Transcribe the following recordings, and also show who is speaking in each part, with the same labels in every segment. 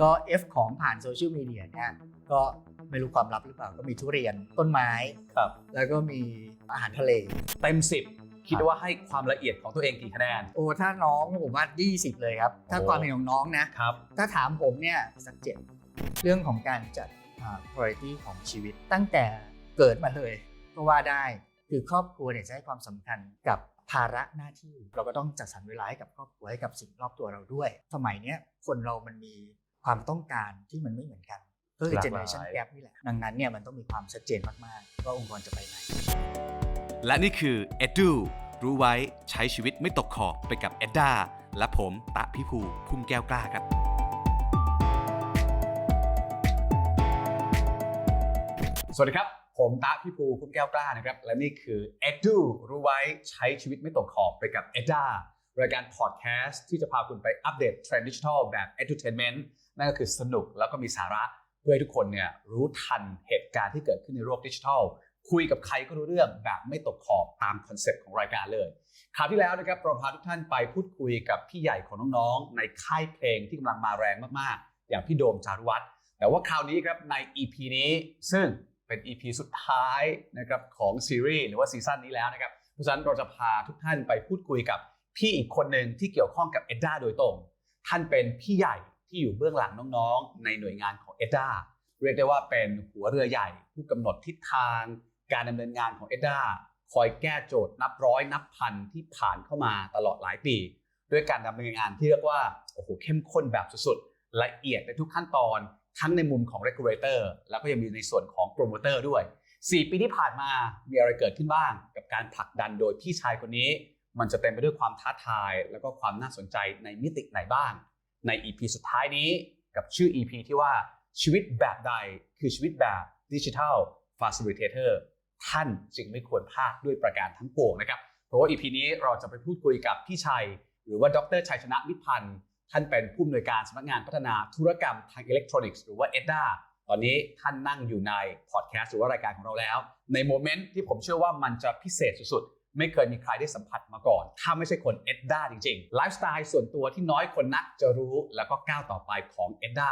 Speaker 1: ก็ F ของผ่านโซเชียลมีเดียเนี่ยก็ไม่รู้ความลับหรือเปล่าก็มีทุเรียนต้นไม้
Speaker 2: ครับ
Speaker 1: แล้วก็มีอาหารทะเล
Speaker 2: เต็มสิบคิดว่าให้ความละเอียดของตัวเองกี่คะแนน
Speaker 1: โอ้ถ้าน้องผมว่า 20 เลยครับ ถ้า
Speaker 2: โอ้
Speaker 1: ความเป็นของน้องนะ
Speaker 2: ครับ
Speaker 1: ถ้าถามผมเนี่ยสักเจ็ดเรื่องของการจัดอ่า priority ของชีวิต ตั้งแต่เกิดมาเลยก็ว่าได้คือครอบครัวเนี่ยจะให้ความสำคัญกับภาระหน้าที่ เราก็ต้องจัดสรรเวลาให้กับครอบครัวให้กับสิ่งรอบตัวเราด้วย สมัยเนี้ยคนเรามันมี ความต้องการที่มันไม่เหมือนกัน ก็คือ
Speaker 2: หลากหลาย
Speaker 1: generation gap นี่แหละ ดังนั้นเนี่ยมันต้องมีความชัดเจนมากๆว่าองค์กรจะไปไหน
Speaker 3: และนี่คือ Edu รู้ไว้ใช้ชีวิตไม่ตกขอบไปกับ e d d a และผมตะพิภูพุ่มแก้วกล้าครับ
Speaker 2: สวัสดีครับ ผมตะพี่ภูพุ่มแก้วกล้านะครับ และนี่คือ Edu รู้ไว้ใช้ชีวิตไม่ตกขอบไปกับ Edda รายการพอดแคสต์ที่จะพาคุณไปอัปเดตเทรนด์ดิจิทัลแบบ Edutainment นั่นก็คือสนุกแล้วก็มีสาระเพื่อให้ทุกคนเนี่ยรู้ทันเหตุการณ์ที่เกิดขึ้นในโลกดิจิทัล คุยกับใครก็รู้เรื่องแบบไม่ตกขอบตามคอนเซ็ปต์ของรายการเลยคราวที่แล้วนะครับเราพาทุกท่านไปพูดคุยกับพี่ใหญ่ของน้องๆ ในค่ายเพลงที่กำลังมาแรงมากๆ อย่างพี่โดมจารุวัฒน์แต่ว่าคราวนี้ครับใน EP นี้ซึ่งเป็น EP สุดท้ายนะครับของซีรีส์หรือว่าซีซั่นนี้แล้วนะครับเพราะฉะนั้นเราจะพาทุกท่านไปพูดคุยกับพี่อีกคนหนึ่งที่เกี่ยวข้องกับเอ็ดด้าโดยตรง ท่านเป็นพี่ใหญ่ ที่อยู่เบื้องหลังน้องๆ ในหน่วยงานของเอ็ดด้าเรียกได้ว่าเป็นหัวเรือใหญ่ ผู้กำหนดทิศทาง การดำเนินงานของเอ็ดด้าคอยแก้โจทย์นับร้อยนับพันที่ผ่านเข้ามาตลอดหลายปี ด้วยการดำเนินงานที่เรียกว่าโอ้โหเข้มข้นแบบสุดๆละเอียดในทุกขั้นตอน ทั้งในมุมของ regulator แล้วก็ยังมีในส่วนของ promoter ด้วย 4 ปีที่ผ่านมามีอะไรเกิดขึ้นบ้าง กับการผลักดันโดยพี่ชายคนนี้ มันจะเต็มไปด้วยความท้าทาย แล้วก็ความน่าสนใจในมิติไหนบ้าง ใน EP สุดท้ายนี้กับชื่อ EP ที่ว่าชีวิตแบบใดคือชีวิตแบบดิจิทัล facilitator ท่านจึงไม่ควรพลาดด้วยประการทั้งปวงนะครับ เพราะว่า EP นี้เราจะไปพูดคุยกับพี่ชัย หรือว่าดรชัยชนะมิพันธ์ท่านเป็นผู้อำนวยการสำนักงานพัฒนาธุรกรรมทางอิเล็กทรอนิกส์หรือว่า EDDA ตอนนี้ท่านนั่งอยู่ในพอดแคสต์หรือว่ารายการของเราแล้ว ในโมเมนต์ที่ผมเชื่อว่ามันจะพิเศษสุดๆ ไม่เคยมีใครได้สัมผัสมาก่อน ถ้าไม่ใช่คน EDDA จริงๆ ไลฟ์สไตล์ส่วนตัวที่น้อยคนนักจะรู้แล้วก็ก้าวต่อไปของ EDDA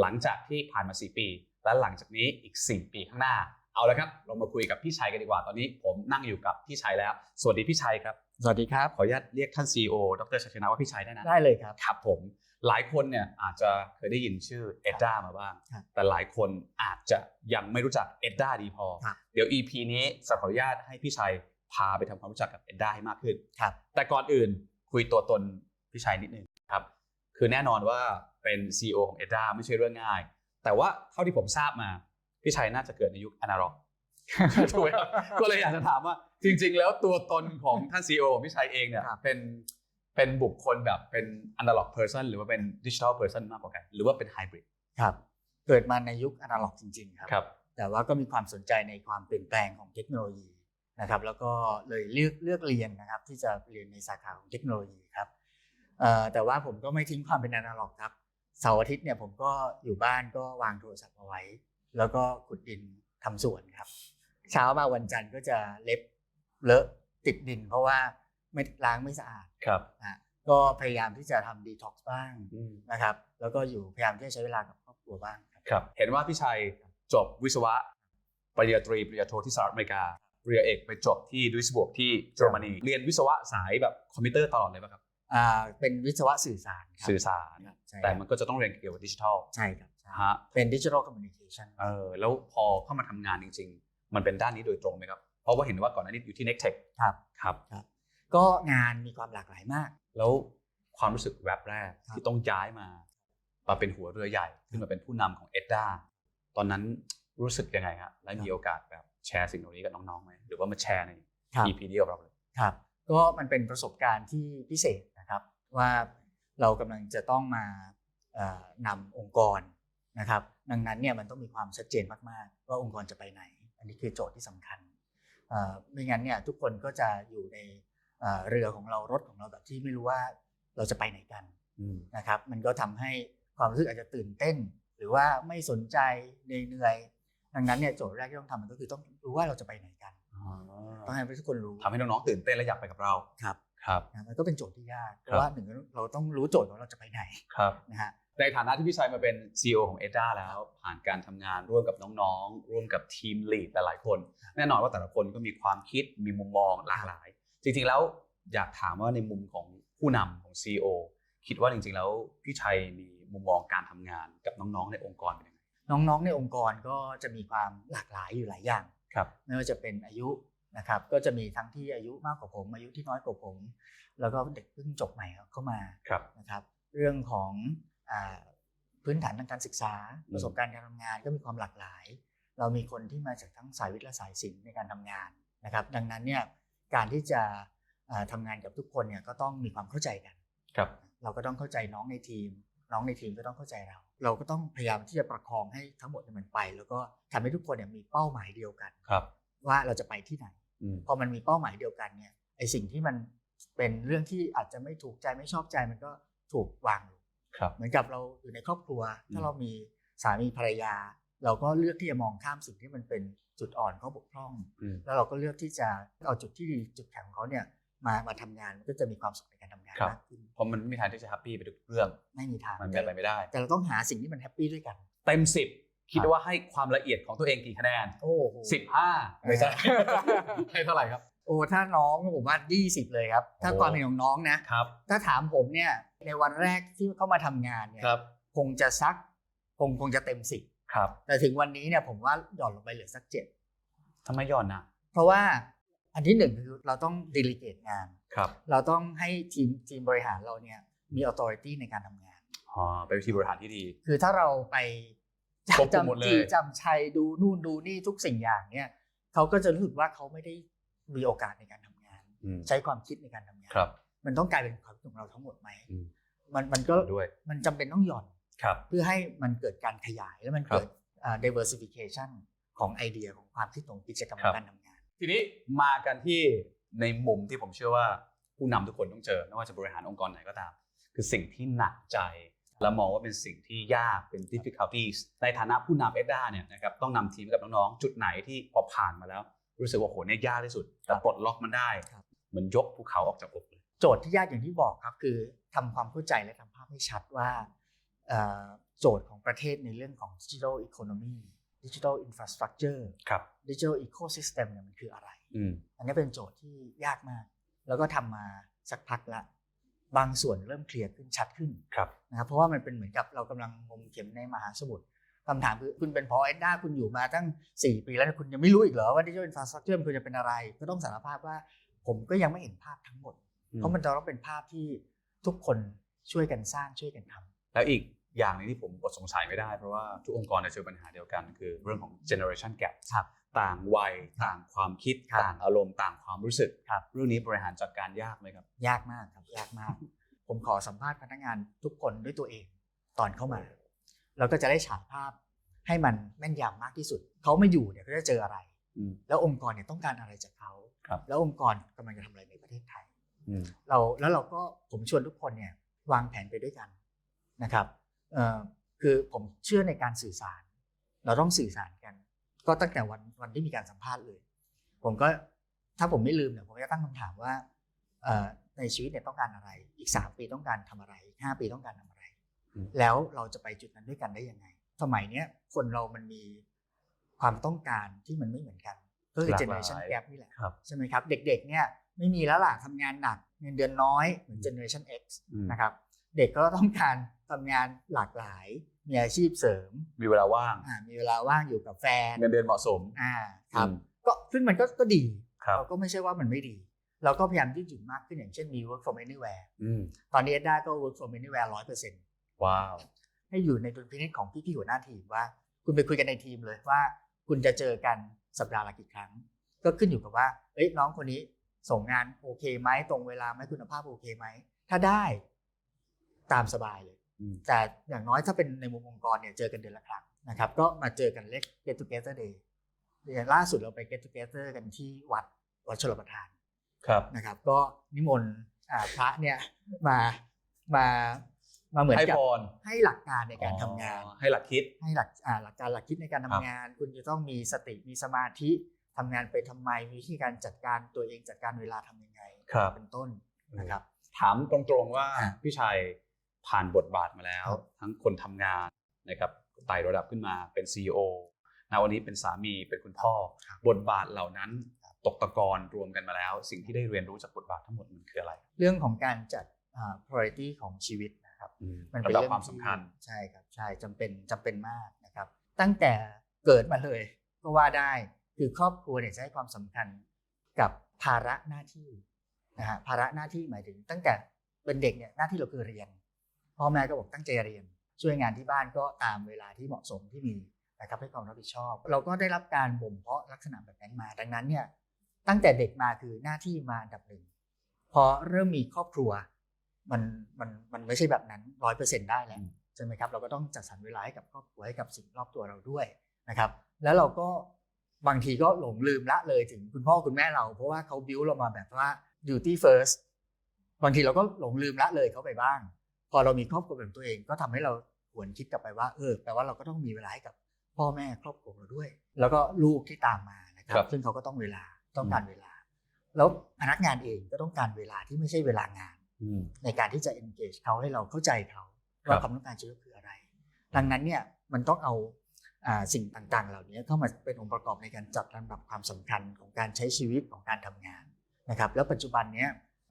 Speaker 2: หลังจากที่ผ่านมา 4 ปี และหลังจากนี้อีก 4 ปีข้างหน้า เอาละครับ เรามาคุยกับพี่ชัยกันดีกว่า ตอนนี้ผมนั่งอยู่กับพี่ชัยแล้ว สวัสดีพี่ชัยครับ
Speaker 1: สวัสดีครับ
Speaker 2: ขออนุญาตเรียกท่าน CEO ดรชัยชนะว่าพี่ชัยได้นะ
Speaker 1: ได้เลยครับ
Speaker 2: ครับผม หลายคนเนี่ยอาจจะเคยได้ยินชื่อเอ็ดด้ามาบ้าง
Speaker 1: ครับ
Speaker 2: แต่หลายคนอาจจะยังไม่รู้จักเอ็ดด้าดีพอ
Speaker 1: ครับ
Speaker 2: เดี๋ยว EP นี้จะขออนุญาตให้พี่ชัย พาไปทำความรู้จักกับเอ็ดด้าให้มากขึ้น
Speaker 1: ครับ
Speaker 2: แต่ก่อนอื่นคุยตัวตนพี่ชัยนิดนึงครับคือแน่นอนว่าเป็น CEO ของเอ็ดด้าไม่ใช่เรื่องง่าย แต่ว่าเท่าที่ผมทราบมาพี่ชัยน่าจะเกิดในยุคอนาล็อกถูกไหมครับก็เลยอยากจะถามว่า จริง ๆ แล้วตัวตนของท่าน CEO ของพี่ชัยเองเนี่ย
Speaker 1: ครับ
Speaker 2: เป็นเป็นบุคคลแบบเป็น analog person หรือว่าเป็น digital person มากกว่ากัน หรือว่าเป็น hybrid
Speaker 1: ครับ เกิดมาในยุคอนาล็อกจริงๆครับ
Speaker 2: ครับ
Speaker 1: แต่ว่าก็มีความสนใจในความเปลี่ยนแปลงของเทคโนโลยี นะครับแล้วก็เลยเลือกเลือกเรียนนะครับที่จะเรียนในสาขาของเทคโนโลยีครับเอ่อแต่ว่าผมก็ไม่ทิ้งความเป็นอนาล็อกครับเสาร์อาทิตย์เนี่ยผมก็อยู่บ้านก็วางโทรศัพท์เอาไว้ แล้วก็ขุดดินทำสวนครับ เช้ามาวันจันทร์ก็จะเล็บเลอะติดดิน เพราะว่าไม่ล้างไม่สะอาด
Speaker 2: ครับ
Speaker 1: อะก็พยายามที่จะทำดีท็อกซ์บ้างนะครับ แล้วก็อยู่พยายามที่จะใช้เวลากับครอบครัวบ้างครับ
Speaker 2: ครับเห็นว่าพี่ชัยจบวิศวะปริญญาตรีปริญญาโทที่สหรัฐอเมริกา ปริญญาเอกไปจบที่ดุยสบวกที่เยอรมนีเรียนวิศวะสายแบบคอมพิวเตอร์ตลอดเลยป่ะครับ
Speaker 1: อ่าเป็นวิศวะสื่อสารครับ
Speaker 2: สื่อสาร
Speaker 1: ครับใช่
Speaker 2: แต่มันก็จะต้องเรียนเกี่ยวกับดิจิทัล
Speaker 1: ใช่ครับใช่
Speaker 2: ฮะ
Speaker 1: เป็นดิจิทัลคอมมิวนิเคชัน
Speaker 2: เออแล้วพอเข้ามาทำงานจริง ๆ มันเป็นด้านนี้โดยตรงไหมครับเพราะว่าเห็นว่าก่อนหน้านี้อยู่ที่ Nectech
Speaker 1: ครับ
Speaker 2: ครับ
Speaker 1: ก็งานมีความหลากหลายมาก
Speaker 2: แล้วความรู้สึกแวบแรก
Speaker 1: ครับ
Speaker 2: ที่ต้องย้ายมามาเป็นหัวเรือใหญ่ ขึ้นมาเป็นผู้นำของเอ็ดด้าตอนนั้นรู้สึกยังไงฮะและมีโอกาสแบบ แชร์สิ่งเหล่านี้กับน้องๆไหมหรือว่ามาแชร์ใน
Speaker 1: ครับ
Speaker 2: EP นี้กับเราเลย
Speaker 1: ครับก็มันเป็นประสบการณ์ที่พิเศษนะครับว่าเรากำลังจะต้องมาเอ่อนำองค์กรนะครับ ดังนั้นเนี่ยมันต้องมีความชัดเจนมากๆ ว่าองค์กรจะไปไหน อันนี้คือโจทย์ที่สำคัญเอ่อไม่งั้นเนี่ยทุกคนก็จะอยู่ในเอ่อเรือของเรารถของเราแบบที่ไม่รู้ว่าเราจะไปไหนกันนะครับ มันก็ทำให้ความรู้สึกอาจจะตื่นเต้น หรือว่าไม่สนใจเหนื่อยๆ ดังนั้นเนี่ยโจทย์แรกที่ต้องทำมันก็คือต้องรู้ว่าเราจะไปไหนกันต้องให้ทุกคนรู้
Speaker 2: ทำให้น้องๆตื่นเต้นและอยากไปกับเรา
Speaker 1: ครับ
Speaker 2: ครับ
Speaker 1: นะมันก็เป็นโจทย์ที่ยากเพ
Speaker 2: ครับ
Speaker 1: ราะว่าหนึ่งเราต้องรู้โจทย์ว่าเราจะไปไหน
Speaker 2: ครับ
Speaker 1: นะฮะ
Speaker 2: ในฐานะที่พี่ชัยมาเป็น CEO ของ EDA แล้ว ผ่านการทำงานร่วมกับน้องๆ ร่วมกับทีมลีดหลายๆคน แน่นอนว่าแต่ละคนก็มีความคิดมีมุมมองหลากหลาย จริงๆแล้วอยากถามว่าในมุมของผู้นำของ CEO คิดว่าจริงๆแล้วพี่ชัยมีมุมมองการทำงานกับน้องๆ ในองค์กรเป็นยังไง
Speaker 1: น้องๆในองค์กรก็จะมีความหลากหลายอยู่หลายอย่าง
Speaker 2: ครับ
Speaker 1: ไม่ว่าจะเป็นอายุนะครับก็จะมีทั้งที่อายุมากกว่าผม อายุที่น้อยกว่าผม แล้วก็เด็กเพิ่งจบใหม่เข้ามา
Speaker 2: ครับ
Speaker 1: นะครับเรื่องของอาพื้นฐานทางการศึกษา
Speaker 2: อืม
Speaker 1: ประสบการณ์การทำงานก็มีความหลากหลาย เรามีคนที่มาจากทั้งสายวิทย์และสายศิลป์ในการทำงานนะครับ ดังนั้นเนี่ยการที่จะอ่าทำงานกับทุกคนเนี่ยก็ต้องมีความเข้าใจกัน
Speaker 2: ครับ
Speaker 1: เราก็ต้องเข้าใจน้องในทีม น้องในทีมก็ต้องเข้าใจเรา เราก็ต้องพยายามที่จะประคองให้ทั้งหมดเนี่ยมันไป แล้วก็ทำให้ทุกคนเนี่ยมีเป้าหมายเดียวกัน
Speaker 2: ครับ
Speaker 1: ว่าเราจะไปที่ไหน
Speaker 2: อืม
Speaker 1: พอมันมีเป้าหมายเดียวกันเนี่ยไอสิ่งที่มันเป็นเรื่องที่อาจจะไม่ถูกใจไม่ชอบใจมันก็ถูกวางลง
Speaker 2: ครับ
Speaker 1: เหมือนกับเราอยู่ในครอบครัว
Speaker 2: อืม
Speaker 1: ถ้าเรามีสามีภรรยา เราก็เลือกที่จะมองข้ามสิ่งที่มันเป็นจุดอ่อนเขาบกพร่อง
Speaker 2: อืม
Speaker 1: แล้วเราก็เลือกที่จะเอาจุดที่ดีจุดแข็งของเขาเนี่ย มามาทำงานมันก็จะมีความสุขในการทำงาน
Speaker 2: ครับ
Speaker 1: มากขึ้น
Speaker 2: เพราะมันไม่มีทางที่จะแฮปปี้ไปทุกเรื่อง
Speaker 1: ไม่มีทาง
Speaker 2: มันเป็นไปไม่ได้
Speaker 1: แต่เราต้องหาสิ่งที่มันแฮปปี้ด้วยกัน
Speaker 2: เต็มสิบคิดว่าให้ความละเอียดของตัวเองกี่คะแนน
Speaker 1: โอ้โห
Speaker 2: สิบห้าไม่ใช่ให้เท่าไหร่ครับ
Speaker 1: โอ้ถ้าน้องผมว่า20เลยครับ ถ้า
Speaker 2: โอ้
Speaker 1: ความเห็นของน้องนะ
Speaker 2: ครับ
Speaker 1: ถ้าถามผมเนี่ยในวันแรกที่เข้ามาทำงานเนี่ย
Speaker 2: ครับ
Speaker 1: คงจะสักคงคงจะเต็มสิบ
Speaker 2: ครับ
Speaker 1: แต่ถึงวันนี้เนี่ยผมว่าหย่อนลงไปเหลือสักเจ็ด
Speaker 2: ทำไมย่อนนะ
Speaker 1: เพราะว่า อันที่หนึ่งคือเราต้องด e ลิเกตงาน
Speaker 2: ครับ
Speaker 1: เราต้องให้ทีมทีมบริหารเราเนี่ยมี authority ในการทำงาน
Speaker 2: อ๋อเป็นวิธีบริหารที่ดี
Speaker 1: คือถ้าเราไป
Speaker 2: ควบคุมหมด
Speaker 1: จำ
Speaker 2: เลย
Speaker 1: จีจำชัยดูนู่นดูนี่ทุกสิ่งอย่างเนี่ยเขาก็จะรู้สึกว่าเขาไม่ได้มีโอกาสในการทำงาน
Speaker 2: อืม
Speaker 1: ใช้ความคิดในการทำงาน
Speaker 2: ครับ
Speaker 1: มันต้องกลายเป็นความคิดของเราทั้งหมดไหม
Speaker 2: อืม
Speaker 1: มันมันก็
Speaker 2: ด้วย
Speaker 1: มันจำเป็นต้องหย่อน
Speaker 2: ครับ
Speaker 1: เพื่อให้มันเกิดการขยายแล้วมัน
Speaker 2: ครับ
Speaker 1: เกิดอ่า diversification ของไอเดียของความคิดของกิจกรรม
Speaker 2: ครับ
Speaker 1: การทำงาน
Speaker 2: ทีนี้มากันที่ในมุมที่ผมเชื่อว่าผู้นำทุกคนต้องเจอไม่ว่าจะบริหารองค์กรไหนก็ตาม คือสิ่งที่หนักใจ และมองว่าเป็นสิ่งที่ยากเป็น difficulties ในฐานะผู้นำเอ็ดด้าเนี่ยนะครับต้องนำทีมกับน้องๆ จุดไหนที่พอผ่านมาแล้ว รู้สึกว่าโหเนี่ยยากที่สุด แต่ปลดล็อกมันได้
Speaker 1: ครับ
Speaker 2: เหมือนยกภูเขาออกจากอกเลย
Speaker 1: โจทย์ที่ยากอย่างที่บอกครับคือทำความเข้าใจและทำภาพให้ชัดว่าเอ่อโจทย์ของประเทศในเรื่องของ digital economy digital infrastructure
Speaker 2: ครับ
Speaker 1: digital ecosystem เนี่ยมันคืออะไร
Speaker 2: อืม
Speaker 1: อันนี้เป็นโจทย์ที่ยากมาก แล้วก็ทำมาสักพักละ บางส่วนเริ่มเคลียร์ขึ้นชัดขึ้น
Speaker 2: ครับ
Speaker 1: นะครับเพราะว่ามันเป็นเหมือนกับเรากำลังงมเข็มในมหาสมุทรคำถามคือคุณเป็นพอเอ็ดด้าคุณอยู่มาตั้ง 4 ปีแล้วคุณยังไม่รู้อีกเหรอว่าดิจิทัลอินฟราสตรักเจอร์มันควรจะเป็นอะไร ก็ต้องสารภาพว่าผมก็ยังไม่เห็นภาพทั้งหมด เพราะมันจะต้องเป็นภาพที่ทุกคนช่วยกันสร้างช่วยกันทำ
Speaker 2: แล้วอีก อย่างหนึงที่ผมอดสงสัยไม่ได้เพราะว่าทุกองค์กรจะเจอปัญหาเดียวกัน คือเรื่องของ generation gap
Speaker 1: ครับ
Speaker 2: ต่างวัยต่างความคิด
Speaker 1: ครับ
Speaker 2: ต่างอารมณ์ต่างความรู้สึก
Speaker 1: ครับ
Speaker 2: เรื่องนี้บริหารจัดการยากไหมครับ
Speaker 1: ยากมากครับยากมาก ผมขอสัมภาษณ์พนักงานทุกคนด้วยตัวเองตอนเข้ามา เราก็จะได้ฉายภาพให้มันแม่นยำมากที่สุด เขาไม่อยู่เนี่ยเขาจะเจออะไร
Speaker 2: อืม
Speaker 1: แล้วองค์กรเนี่ยต้องการอะไรจากเขา
Speaker 2: ครับ
Speaker 1: แล้วองค์กรกำลังจะทำอะไรในประเทศไทย
Speaker 2: อืม
Speaker 1: เราแล้วเราก็ผมชวนทุกคนเนี่ยวางแผนไปด้วยกันนะครับเอ่อ คือผมเชื่อในการสื่อสาร เราต้องสื่อสารกัน ก็ตั้งแต่วันวันที่มีการสัมภาษณ์เลย ผมก็ถ้าผมไม่ลืมเนี่ยผมจะตั้งคำถามว่าเอ่อในชีวิตเนี่ยต้องการอะไร อีก3ปีต้องการทำอะไรอีก5ปีต้องการทำอะไร
Speaker 2: อืม
Speaker 1: แล้วเราจะไปจุดนั้นด้วยกันได้ยังไง สมัยเนี้ยคนเรามันมีความต้องการที่มันไม่เหมือนกัน ก็คือ
Speaker 2: หลากหลาย
Speaker 1: generation gap นี่แหละ
Speaker 2: ครับ
Speaker 1: ใช่ไหมครับ เด็ก ๆ เนี่ยไม่มีแล้วล่ะทำงานหนักเงินเดือนน้อยเหมือน generation X
Speaker 2: อืม
Speaker 1: นะครับ เด็กก็ต้องการ ทำงานหลากหลาย มีอาชีพเสริม
Speaker 2: มีเวลาว่าง
Speaker 1: อ่ามีเวลาว่างอยู่กับแฟน
Speaker 2: เงินเดือนเหมาะสม
Speaker 1: อ่าครับ
Speaker 2: อืม
Speaker 1: ก็ซึ่งมันก็ก็ดี
Speaker 2: ครับ
Speaker 1: เราก็ไม่ใช่ว่ามันไม่ดี เราก็พยายามยืดหยุ่นมากขึ้นอย่างเช่นมี work from anywhere
Speaker 2: อืม
Speaker 1: ตอนนี้ได้ก็ work from anywhere ร้อยเปอร์เซ็นต์
Speaker 2: ว้าว
Speaker 1: ให้อยู่ในดุลพินิจของพี่ๆหัวหน้าทีมว่า คุณไปคุยกันในทีมเลยว่า คุณจะเจอกันสัปดาห์ละกี่ครั้ง ก็ขึ้นอยู่กับว่า เอ้ยน้องคนนี้ส่งงานโอเคไหมตรงเวลาไหมคุณภาพโอเคไหมถ้าได้ ตามสบายเลย
Speaker 2: อืม
Speaker 1: แต่อย่างน้อยถ้าเป็นในมุมองค์กรเนี่ยเจอกันเดือนละครั้งนะครับ ก็มาเจอกันเล็ก get together day อย่างล่าสุดเราไป get together กันที่วัดวัดชลประทาน
Speaker 2: ครับ
Speaker 1: นะครับ ก็นิมนต์อ่าพระเนี่ยมามามาเหมือน
Speaker 2: ให้
Speaker 1: กับ
Speaker 2: พร
Speaker 1: ให้หลักการในการทำงาน
Speaker 2: อ๋อให้หลักคิด
Speaker 1: ให้หลักอ่าหลักการหลักคิดในการทำงาน คุณจะต้องมีสติมีสมาธิทำงานไปทำไมมีวิธีการจัดการตัวเองจัดการเวลาทำยังไง
Speaker 2: ครับ
Speaker 1: เป็นต้นนะครับ
Speaker 2: ถามตรงๆว่า
Speaker 1: อะ
Speaker 2: พี่ชัย ผ่านบทบาทมาแล้ว
Speaker 1: ครับ
Speaker 2: ทั้งคนทำงานนะครับไต่ระดับขึ้นมาเป็น CEO ณวันนี้เป็นสามีเป็นคุณพ่อ บทบาทเหล่านั้นตกตะกอนรวมกันมาแล้ว สิ่งที่ได้เรียนรู้จากบทบาททั้งหมดมันคืออะไร
Speaker 1: เรื่องของการจัดอ่า priority ของชีวิตนะครับมันเป็น
Speaker 2: ลำดับ
Speaker 1: เรื่อง
Speaker 2: ความสำคัญ
Speaker 1: ที่ใช่ครับใช่จำเป็นจำเป็นมากนะครับ ตั้งแต่เกิดมาเลยก็ว่าได้คือครอบครัวเนี่ยจะให้ความสำคัญกับภาระหน้าที่นะฮะภาระหน้าที่หมายถึง ตั้งแต่เป็นเด็กเนี่ยหน้าที่เราคือเรียน พ่อแม่ก็บอกตั้งใจเรียน ช่วยงานที่บ้านก็ตามเวลาที่เหมาะสมที่มีนะครับให้ความรับผิดชอบ เราก็ได้รับการบ่มเพาะลักษณะแบบนั้นมา ดังนั้นเนี่ยตั้งแต่เด็กมาคือหน้าที่มาอันดับหนึ่งพอเริ่มมีครอบครัวมันมันมันไม่ใช่แบบนั้นร้อยเปอร์เซ็นต์ได้แล้วใช่ไหมครับ เราก็ต้องจัดสรรเวลาให้กับครอบครัวให้กับสิ่งรอบตัวเราด้วยนะครับ แล้วเราก็บางทีก็หลงลืมละเลยถึงคุณพ่อคุณแม่เรา เพราะว่าเขาบิวเรามาแบบว่า duty first บางทีเราก็หลงลืมละเลยเขาไปบ้าง พอเรามีครอบครัวเป็นของตัวเองก็ทำให้เราหวนคิดกลับไปว่าเออแปลว่าเราก็ต้องมีเวลาให้กับพ่อแม่ครอบครัวเราด้วย แล้วก็ลูกที่ตามมานะค
Speaker 2: ครั
Speaker 1: รับ
Speaker 2: บ
Speaker 1: ซึ่งเขาก็ต้องเวลาต้องการเวลา แล้วพนักงานเองก็ต้องการเวลาที่ไม่ใช่เวลางานในการที่จะ engage เขาให้เราเข้าใจเขา
Speaker 2: ครับ
Speaker 1: ว่าความต้องการชีวิตคืออะไร ดังนั้นเนี่ยมันต้องเอาอ่าสิ่งต่างๆ เหล่านี้เข้ามาเป็นองค์ประกอบในการจัดลำดับความสำคัญของการใช้ชีวิตของการทำงานนะครับ แล้วปัจจุบันเนี้ย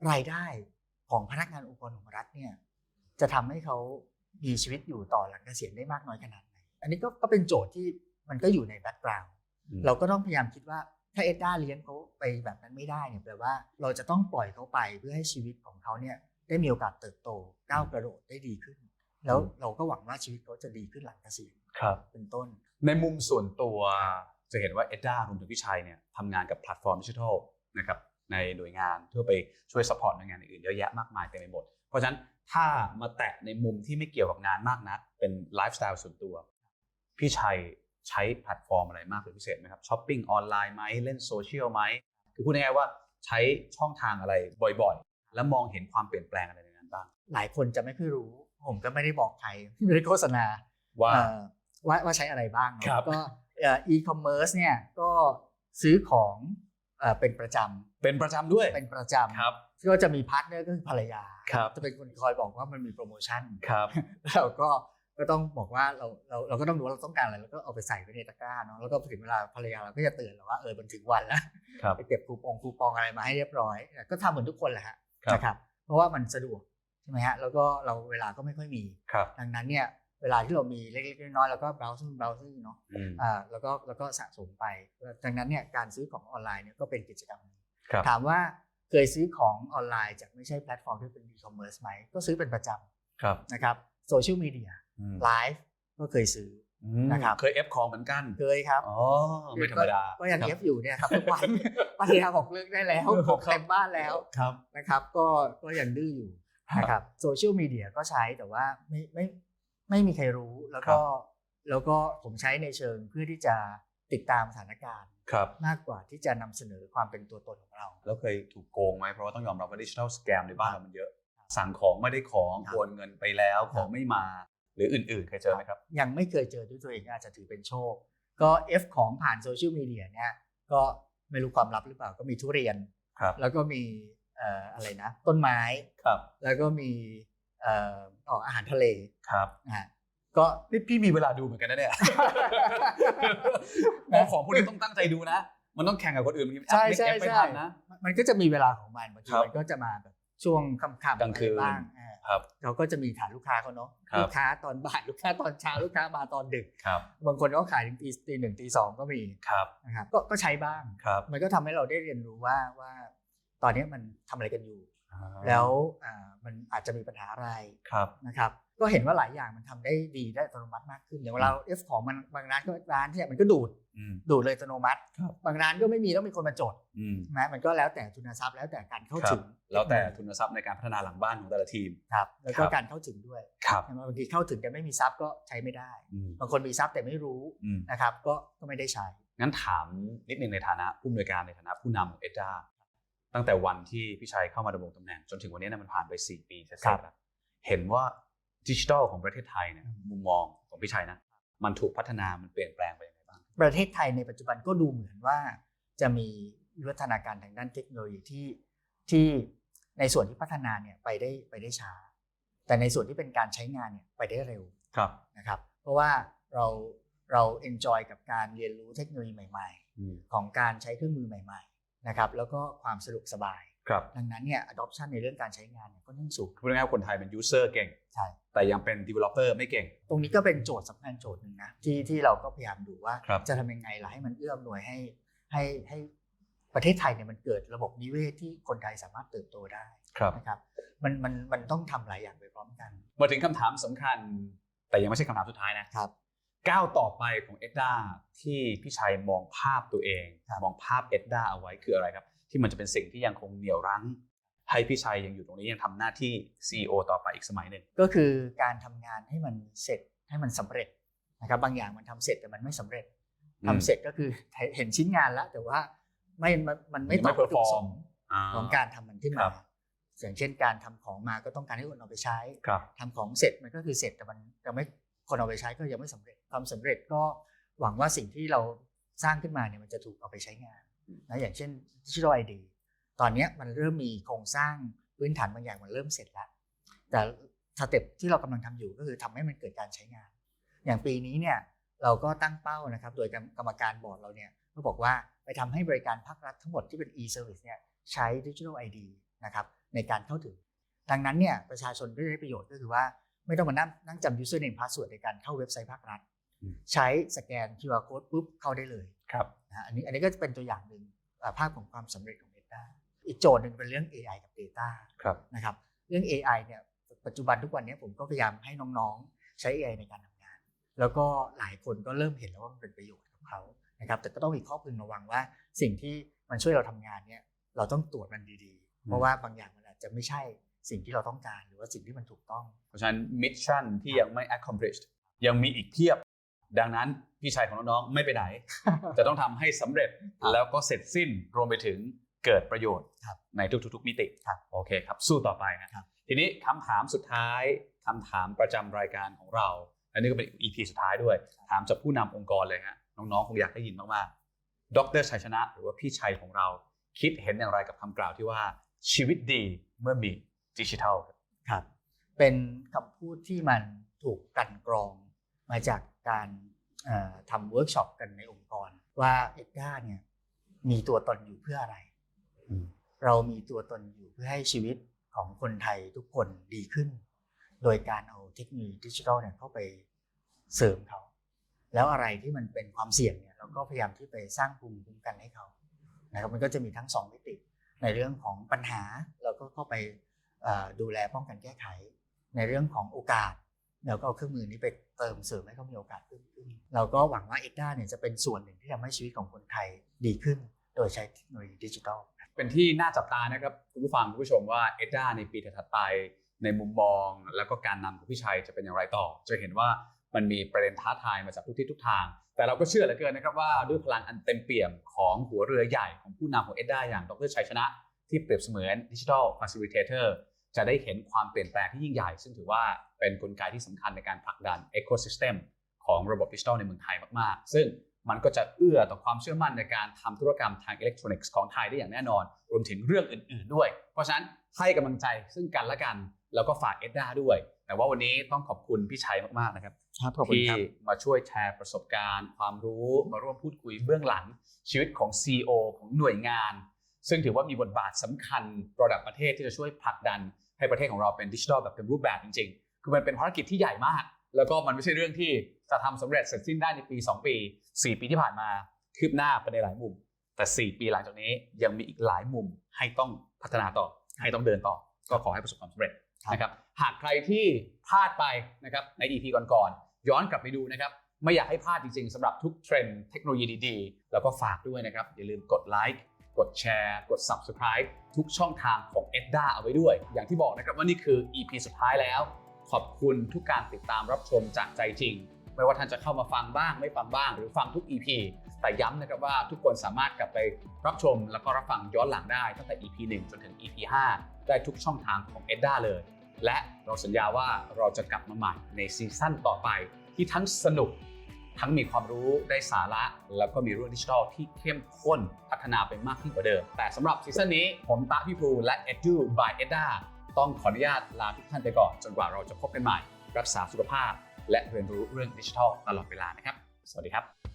Speaker 1: รายได้ของพนักงานองค์กรของรัฐเนี่ย จะทำให้เขามีชีวิตอยู่ต่อหลังเกษียณได้มากน้อยขนาดไหน อันนี้ก็ก็เป็นโจทย์ที่มันก็อยู่ในแบ็กกราวด์เราก็ต้องพยายามคิดว่าถ้าเอ็ดด้าเลี้ยงเขาไปแบบนั้นไม่ได้เนี่ยแปลว่าเราจะต้องปล่อยเขาไปเพื่อให้ชีวิตของเขาเนี่ยได้มีโอกาสเติบโตก้าวกระโดดได้ดีขึ้น แล้วเราก็หวังว่าชีวิตเขาจะดีขึ้นหลังเกษียณ
Speaker 2: ครับ
Speaker 1: เป็นต้น
Speaker 2: ในมุมส่วนตัวจะเห็นว่าเอ็ดด้ารวมถึงพี่ชัยเนี่ยทำงานกับแพลตฟอร์มดิจิทัลนะครับในหน่วยงานเพื่อไปช่วยสปอร์ตหน่วยงานอื่นๆเยอะแยะมากมายเต็มไปหมด เพราะฉะนั้น ถ้ามาแตะในมุมที่ไม่เกี่ยวกับงานมากนัก เป็นไลฟ์สไตล์ส่วนตัว พี่ชัยใช้แพลตฟอร์มอะไรมากเป็นพิเศษไหมครับช้อปปิ้งออนไลน์ไหมเล่นโซเชียลไหมคือพูดง่ายๆว่าใช้ช่องทางอะไรบ่อยๆ แล้วมองเห็นความเปลี่ยนแปลงอะไรในนั้นบ้าง
Speaker 1: หลายคนจะไม่ค่อยรู้ ผมก็ไม่ได้บอกใครไม่ได้โฆษณา
Speaker 2: ว่า
Speaker 1: เอ่อว่าว่าใช้อะไรบ้างเนอะ
Speaker 2: ครับ
Speaker 1: ก็อีคอมเมิร์ซเนี่ยก็ซื้อของเอ่อเป็นประจ
Speaker 2: เป็นประจำด้วยำ
Speaker 1: เป็นประจำ
Speaker 2: ครับ
Speaker 1: ก็จะมีพาร์ทเนอร์ก็คือภรรยา
Speaker 2: ครับ
Speaker 1: จะเป็นคนคอยบอกว่ามันมีโปรโมชั่น
Speaker 2: ครับ
Speaker 1: เราก็ก็ต้องบอกว่าเราเราเราก็ต้องดูว่าเราต้องการอะไรแล้วก็เอาไปใส่ไว้ในตะกร้าเนาะแล้วก็ถึงเวลาภรรยาเราก็จะเตือนเราว่าเออมันถึงวันแล้ว
Speaker 2: ครับ
Speaker 1: ไปเก็บคูปองคูปองอะไรมาให้เรียบร้อย ก็ทำเหมือนทุกคนแหละฮะ
Speaker 2: ครับ
Speaker 1: นะครับ เพราะว่ามันสะดวกใช่ไหมฮะแล้วก็เราเวลาก็ไม่ค่อยมี
Speaker 2: ครับ
Speaker 1: ดังนั้นเนี่ยเวลาที่เรามีเล็กๆน้อยๆเราก็ browsing browsing เนาะ
Speaker 2: อืม
Speaker 1: อ่าแล้วก็แล้วก็สะสมไปดังนั้นเนี่ยการซื้อของออนไลน์เนี่ยก็เป็นกิจกรรมหนึ่ง
Speaker 2: ครับ
Speaker 1: ถามว่า เคยซื้อของออนไลน์จากไม่ใช่แพลตฟอร์มที่เป็น e-commerce ไหมก็ซื้อเป็นประจ
Speaker 2: ครับำ
Speaker 1: นะครับโซเชียลมีเดีย
Speaker 2: อืม
Speaker 1: ไลฟ์ก็เคยซื้อนะครับ
Speaker 2: เคยเอฟของเหมือนกัน
Speaker 1: เคยครับ
Speaker 2: อ๋อไม่ธรรมดา
Speaker 1: ก็ยัง
Speaker 2: ค
Speaker 1: เอ
Speaker 2: รับ
Speaker 1: ฟอยู่เนี่ยครับทุกวันภรรยาบอกเลิกได้แล้วของเต็มบ้านแล้ว
Speaker 2: ครับ
Speaker 1: นะครับก็ก็ยังดื้ออยู่นะครับโซเชียลมีเดียก็ใช้แต่ว่าไม่ไม่ไม่มีใครรู้แล้วก็แล้วก็ผมใช้ในเชิงเพื่อที่จะติดตามสถานการณ์
Speaker 2: ครับ
Speaker 1: มากกว่าที่จะนำเสนอความเป็นตัวตนของเรา
Speaker 2: แล้วเคยถูกโกงไหมเพราะว่าต้องยอมรับว่าดิจิทัลสแกมในบ้านเรามันเยอะ สั่งของไม่ได้ของ
Speaker 1: ครับ
Speaker 2: โอนเงินไปแล้ว
Speaker 1: ครับ
Speaker 2: ของไม่มา หรืออื่น ๆ เคยเจอไหมครับ
Speaker 1: ยังไม่เคยเจอด้วยตัวเองก็อาจจะถือเป็นโชค ก็เอฟของผ่านโซเชียลมีเดียเนี่ยก็ไม่รู้ความลับหรือเปล่าก็มีทุเรียน
Speaker 2: ครับ
Speaker 1: แล้วก็มีเอ่ออะไรนะ ต้นไม้
Speaker 2: ครับ
Speaker 1: แล้วก็มีเอ่อออกอาหารทะเล
Speaker 2: ครับ
Speaker 1: นะฮะ ก็
Speaker 2: นี่พี่มีเวลาดูเหมือนกันนะเนี่ยมองของพวกนี้ต้องตั้งใจดูนะ มันต้องแข่งกับคนอื่นบางที
Speaker 1: ใช่
Speaker 2: เอฟ
Speaker 1: ใช่
Speaker 2: ไม่
Speaker 1: ใช่
Speaker 2: ทันนะ
Speaker 1: มันก็จะมีเวลาของมันบางที
Speaker 2: ครับ
Speaker 1: มันก็จะมาแบบช่วงค่ำๆ
Speaker 2: กลางคืน
Speaker 1: อะไรบ้างอ่า
Speaker 2: ครับ
Speaker 1: เขาก็จะมีฐานลูกค้าเขาเนาะ
Speaker 2: ครับ
Speaker 1: ลูกค้าตอนบ่ายลูกค้าตอนเช้าลูกค้ามาตอนดึก
Speaker 2: ครับ
Speaker 1: บางคนก็ขายถึงตีตีหนึ่งตีสองก็มี
Speaker 2: ครับ
Speaker 1: นะครับก็ก็ใช้บ้าง
Speaker 2: ครับ
Speaker 1: มันก็ทำให้เราได้เรียนรู้ว่าว่าตอนนี้มันทำอะไรกันอยู่ แล้วอ่ามันอาจจะมีปัญหาอะไร
Speaker 2: ครับ
Speaker 1: นะครับ ก็เห็นว่าหลายอย่างมันทำได้ดีได้อัตโนมัติมากขึ้นอย่างเวลาเอฟของมันบางร้านก็ร้านที่มันก็ดูด
Speaker 2: อืม
Speaker 1: ดูดเลยอัตโนมัติ
Speaker 2: ครับ
Speaker 1: บางร้านก็ไม่มีต้องมีคนมาจด
Speaker 2: อืม
Speaker 1: นะมันก็แล้วแต่ทุนทรัพย์แล้วแต่การเข้า
Speaker 2: ครั
Speaker 1: ถึ
Speaker 2: บ
Speaker 1: ง
Speaker 2: แล้วแต่ทุนทรัพย์ในการพัฒนาหลังบ้านของแต่ละทีม
Speaker 1: ครับแล้วก็
Speaker 2: ครับ
Speaker 1: การเข้าถึงด้วย
Speaker 2: ครับ
Speaker 1: ใช่ไหมบางทีเข้าถึงแต่ไม่มีทรัพย์ก็ใช้ไม่ได้
Speaker 2: อืม
Speaker 1: บางคนมีทรัพย์แต่ไม่รู้
Speaker 2: อืม
Speaker 1: นะครับก็ก็ไม่ได้ใช้
Speaker 2: งั้นถามนิดนึงในฐานะผู้อำนวยการในฐานะผู้นำของเอจ้าตั้งแต่วันที่พี่ชัยเข้ามาดำรงตำแหน่งจนถึงวันนี้นะมันผ่านไป 4 ปีเสร็จ
Speaker 1: ครับ
Speaker 2: ๆแล้วเห็นว่า ดิจิทัลของประเทศไทยเนี่ยมุมมองของพี่ชัยนะ มันถูกพัฒนามันเปลี่ยนแปลงไปยังไงบ้าง
Speaker 1: ประเทศไทยในปัจจุบันก็ดูเหมือนว่าจะมีวิวัฒนาการทางด้านเทคโนโลยีที่ที่ในส่วนที่พัฒนาเนี่ยไปได้ไปได้ช้า แต่ในส่วนที่เป็นการใช้งานเนี่ยไปได้เร็ว
Speaker 2: ครับ
Speaker 1: นะครับ เพราะว่าเราเราเอนจอยกับการเรียนรู้เทคโนโลยีใหม่
Speaker 2: อืม
Speaker 1: ๆของการใช้เครื่องมือใหม่ ๆ นะครับ แล้วก็ความสะดวกสบาย
Speaker 2: ครับ
Speaker 1: ดังนั้นเนี่ย adoption ในเรื่องการใช้งานเนี่ยก็ยิ่งสูง
Speaker 2: พูดง่ายๆว่าคนไทยเป็น user เก่ง
Speaker 1: ใช่
Speaker 2: แต่ยังเป็น developer ไม่เก่ง
Speaker 1: ตรงนี้ก็เป็นโจทย์สำคัญโจทย์หนึ่งนะที่ที่เราก็พยายามดูว่า
Speaker 2: ครับ
Speaker 1: จะทำยังไงล่ะให้มันเอื้อมหน่วยให้ให้ให้ประเทศไทยเนี่ยมันเกิดระบบนิเวศที่คนไทยสามารถเติบโตได้
Speaker 2: ครับ
Speaker 1: นะครับมันมันมันต้องทำหลายอย่างไปพร้อมกัน
Speaker 2: มาถึงคำถามสำคัญ แต่ยังไม่ใช่คำถามสุดท้ายนะ ครับ ก้าวต่อไปของเอ็ดดาที่พี่ชัยมองภาพตัวเอง
Speaker 1: ครับ
Speaker 2: มองภาพเอ็ดดาเอาไว้คืออะไรครับ ที่มันจะเป็นสิ่งที่ยังคงเหนี่ยวรั้ง ให้พี่ชัยยังอยู่ตรงนี้ยังทำหน้าที่ CEO ต่อไปอีกสมัยหนึ่ง
Speaker 1: ก็คือการทำงานให้มันเสร็จให้มันสำเร็จนะครับบางอย่างมันทำเสร็จแต่มันไม่สำเร็จ
Speaker 2: อืม
Speaker 1: ทำเสร็จก็คือเห็นชิ้นงานแล้ว แต่ว่าไม่มันมันไม่
Speaker 2: ยัง
Speaker 1: ต
Speaker 2: ไม่
Speaker 1: อบวัตถุประส
Speaker 2: perform
Speaker 1: งค์
Speaker 2: อ่า
Speaker 1: ของการทำมันขึ้น
Speaker 2: ครั
Speaker 1: มา
Speaker 2: บ
Speaker 1: อย่างเช่นการทำของมาก็ต้องการให้คนเอาไปใช้
Speaker 2: ครับ
Speaker 1: ทำของเสร็จมันก็คือเสร็จแต่มันยังไม่คนเอาไปใช้ก็ยังไม่สำเร็จความสำเร็จก็หวังว่าสิ่งที่เราสร้างขึ้นมาเนี่ยมันจะถูกเอาไปใช้งาน นะอย่างเช่นดิจิทัลไอดีตอนเนี้ยมันเริ่มมีโครงสร้างพื้นฐานบางอย่างมันเริ่มเสร็จแล้ว แต่สเต็ปที่เรากำลังทำอยู่ก็คือทำให้มันเกิดการใช้งาน อย่างปีนี้เนี่ยเราก็ตั้งเป้านะครับ โดยกรรมการบอร์ดเราเนี่ยก็บอกว่าไปทำให้บริการภาครัฐทั้งหมดที่เป็น e-service เนี่ยใช้ดิจิทัลไอดีนะครับในการเข้าถึง ดังนั้นเนี่ยประชาชนก็จะได้ประโยชน์ก็คือว่าไม่ต้องมานั่งนั่งจำ username password ในการเข้าเว็บไซต์ภาครัฐ
Speaker 2: อืม
Speaker 1: ใช้สแกน QR code ปุ๊บเข้าได้เลย
Speaker 2: ครับ
Speaker 1: นะฮะอันนี้อันนี้ก็จะเป็นตัวอย่างหนึ่งอ่าภาพของความสำเร็จของ Data อีกโจทย์หนึ่งเป็นเรื่อง AI กับ Data
Speaker 2: ครับ
Speaker 1: นะครับเรื่อง AI เนี่ยปัจจุบันทุกวันนี้ผมก็พยายามให้น้องๆ ใช้ AI ในการทำงาน แล้วก็หลายคนก็เริ่มเห็นแล้วว่ามันเป็นประโยชน์กับเขานะครับแต่ก็ต้องมีข้อพึงระวังว่าสิ่งที่มันช่วยเราทำงานเนี่ยเราต้องตรวจมันดีๆ เพราะว่าบางอย่างมันอาจจะไม่ใช่สิ่งที่เราต้องการหรือว่าสิ่งที่มันถูกต้อง
Speaker 2: เพราะฉะนั้นมิชชั่นที่ยังไม่ accomplished ยังมีอีกเพียบ ดังนั้น พี่ชายของน้องๆไม่ไปไหน จะต้องทำให้สำเร็จ
Speaker 1: ครับ
Speaker 2: แล้วก็เสร็จสิ้นรวมไปถึงเกิดประโยชน์
Speaker 1: ครับ
Speaker 2: ในทุกๆ มิติ
Speaker 1: ครับ
Speaker 2: โอเคครับ สู้ต่อไปนะครับทีนี้คำถามสุดท้ายคำถามประจำรายการของเรา อันนี้ก็เป็น EP สุดท้ายด้วย ถามจากผู้นำองค์กรเลยฮะน้องๆคงอยากได้ยินมากๆดรชัยชนะ หรือว่าพี่ชัยของเรา คิดเห็นอย่างไรกับคำกล่าวที่ว่าชีวิตดีเมื่อมีดิจิทัลครับ
Speaker 1: ครับเป็นคำพูดที่มันถูกกลันกรองมาจากการเอ่อ ทำเวิร์กช็อปกันในองค์กร ว่าเอ็ดด้าเนี่ยมีตัวตนอยู่เพื่ออะไร
Speaker 2: อืม
Speaker 1: เรามีตัวตนอยู่เพื่อให้ชีวิตของคนไทยทุกคนดีขึ้น โดยการเอาเทคโนโลยีดิจิทัลเนี่ยเข้าไปเสริมเขา แล้วอะไรที่มันเป็นความเสี่ยงเนี่ยเราก็พยายามที่ไปสร้างภูมิคุ้มกันให้เขานะครับมันก็จะมีทั้งสองมิติในเรื่องของปัญหาเราก็เข้าไปเอ่อดูแลป้องกันแก้ไข ในเรื่องของโอกาส เราก็เอาเครื่องมือนี้ไปเติมเสริมให้เขามีโอกาสเพิ่มขึ้น เราก็หวังว่าเอ็กด้าเนี่ยจะเป็นส่วนหนึ่งที่ทำให้ชีวิตของคนไทยดีขึ้น โดยใช้เทคโนโลยีดิจิทัล
Speaker 2: เป็นที่น่าจับตานะครับคุณผู้ฟังคุณผู้ชมว่าเอ็ดด้าในปีถัดไปในมุมมอง แล้วก็การนำของพี่ชัยจะเป็นอย่างไรต่อ จะเห็นว่ามันมีประเด็นท้าทายมาจากทุกทิศทุกทาง แต่เราก็เชื่อเหลือเกินนะครับว่าด้วยพลังอันเต็มเปี่ยมของหัวเรือใหญ่ของผู้นำของเอ็ดด้าอย่างดรชัยชนะ ที่เปรียบเสมือนดิจิทัลฟ a ซิลิเ t เตอร์ จะได้เห็นความเปลี่ยนแปลงที่ยิ่งใหญ่ ซึ่งถือว่าเป็นกลไกที่สำคัญในการผลักดัน Ecosystem ของระบบดิจิทัลในเมืองไทยมาก ๆ ซึ่งมันก็จะเอื้อต่อความเชื่อมั่นในการทำธุรกรรมทางอิเล็กทรอนิกส์ของไทยได้อย่างแน่นอน รวมถึงเรื่องอื่น ๆ ด้วย เพราะฉะนั้นให้กำลังใจซึ่งกันและกัน แล้วก็ฝากเอ็ดด้าด้วย แต่ว่าวันนี้ต้องขอบคุณพี่ชัยมาก ๆ นะครับ
Speaker 1: ครับขอบคุณ
Speaker 2: ที่
Speaker 1: ครับ
Speaker 2: มาช่วยแชร์ประสบการณ์ ความรู้มาร่วมพูดคุยเบื้องหลังชีวิตของ CEO ของหน่วยงาน ซึ่งถือว่ามีบทบาทสำคัญระดับประเทศที่จะช่วยผลักดัน ให้ประเทศของเราเป็นดิจิทัลแบบเต็มรูปแบบจริง ๆ คือมันเป็นภารกิจที่ใหญ่มาก แล้วก็มันไม่ใช่เรื่องที่จะทำสำเร็จเสร็จสิ้นได้ในปี 2 ปี 4 ปีที่ผ่านมาคืบหน้าไปในหลายมุม แต่ 4 ปีหลังจากนี้ยังมีอีกหลายมุมให้ต้องพัฒนาต่อ ให้ต้องเดินต่อ ก็ขอให้ประสบความสำเร็จ
Speaker 1: ครับ
Speaker 2: นะครับหากใครที่พลาดไปนะครับใน EP ก่อนๆย้อนกลับไปดูนะครับไม่อยากให้พลาดจริงๆสำหรับทุกเทรนด์เทคโนโลยีดีๆ แล้วก็ฝากด้วยนะครับ อย่าลืมกดไลค์ กดแชร์ กด Subscribe ทุกช่องทางของ EDDA เอาไว้ด้วย อย่างที่บอกนะครับว่านี่คือ EP สุดท้ายแล้ว ขอบคุณทุกการติดตามรับชมจากใจจริง ไม่ว่าท่านจะเข้ามาฟังบ้างไม่ฟังบ้าง หรือฟังทุก EP แต่ย้ำนะครับว่าทุกคนสามารถกลับไปรับชม แล้วก็รับฟังย้อนหลังได้ตั้งแต่ EP 1 จนถึง EP 5 ได้ทุกช่องทางของ EDDA เลย และเราสัญญาว่าเราจะกลับมาใหม่ในซีซั่นต่อไปที่ทั้งสนุก ทั้งมีความรู้ได้สาระ แล้วก็มีเรื่องดิจิทัลที่เข้มข้นพัฒนาไปมากขึ้นกว่าเดิม แต่สำหรับซีซั่นนี้ผมตาพี่ภูและ Edu by Edda ต้องขออนุญาตลาทุกท่านไปก่อน จนกว่าเราจะพบกันใหม่ รักษาสุขภาพ และเรียนรู้เรื่องดิจิทัลตลอดเวลานะครับ สวัสดีครับ